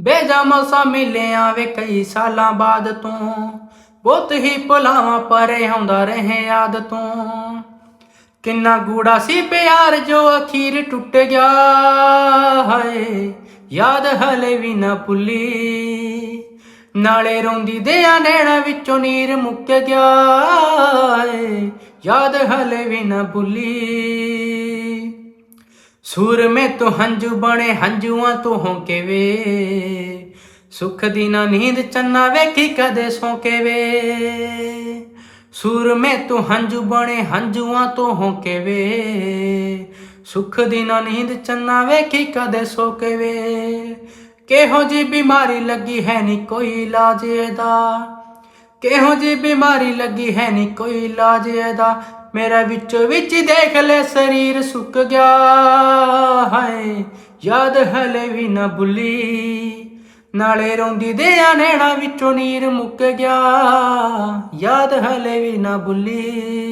ਬੇਜਾ ਮਸਾ ਮਿਲਿਆ ਵੇ ਕਈ ਸਾਲਾਂ ਬਾਅਦ ਤੋਂ। ਬਹੁਤ ਹੀ ਭੁਲਾਵਾਂ ਪਰੇ ਆਉਂਦਾ ਰਹੇ ਯਾਦ ਤੋਂ। ਕਿੰਨਾ ਗੂੜਾ ਸੀ ਪਿਆਰ ਜੋ ਅਖੀਰ ਟੁੱਟ ਗਿਆ। ਹਾਏ, ਯਾਦ ਹਲੇ ਵੀ ਨਾ ਭੁੱਲੀ। ਨਾਲੇ ਰੋਂਦੀ ਦਿਆਂ ਨੈਣਾ ਵਿੱਚੋਂ ਨੀਰ ਮੁੱਕ ਗਿਆ। ਯਾਦ ਹਲੇ ਵੀ ਨਾ ਭੁੱਲੀ। ਸੂਰਮੇ ਮੇ ਹੰਝੂ ਬਣੇ, ਹੰਝੂਆਂ ਤੋਂ ਹੋਕੇ ਵੇ। ਸੁਖ ਦੀ ਨਾ ਨੀਂਦ ਚੰਨਾ ਵੇਖੀ ਕਦੇ ਸੌਕੇ ਵੇ। ਸੂਰ ਮੇ ਹੰਝੂ ਬਣੇ, ਹੰਝੂਆਂ ਤੋਂ ਹੋਕੇ ਵੇ। ਸੁਖ ਦੀ ਨਾ ਨੀਂਦ ਚੰਨਾ ਵੇਖੀ ਕਦੇ ਸੌਕੇ ਵੇ। ਕਿਹੋ ਜੀ ਬਿਮਾਰੀ ਲੱਗੀ ਹੈ ਨੀ ਕੋਈ ਇਲਾਜ ਇਹਦਾ? ਕਿਹੋ ਜੀ ਬਿਮਾਰੀ ਲੱਗੀ ਹੈ ਨੀ ਕੋਈ ਇਲਾਜ ਇਹਦਾ? ਮੇਰਾ ਵਿੱਚ ਵਿੱਚ ਦੇਖ ਲੈ ਸਰੀਰ ਸੁੱਕ ਗਿਆ। ਹਾਏ, ਯਾਦ ਹਲੇ ਵੀ ਨਾ ਭੁੱਲੀ। ਨਾਲੇ ਰੋਂਦੀ ਦੇ ਨੈਣਾ ਵਿੱਚੋਂ ਨੀਰ ਮੁੱਕ ਗਿਆ। ਯਾਦ ਹਲੇ ਵੀ ਨਾ ਭੁੱਲੀ।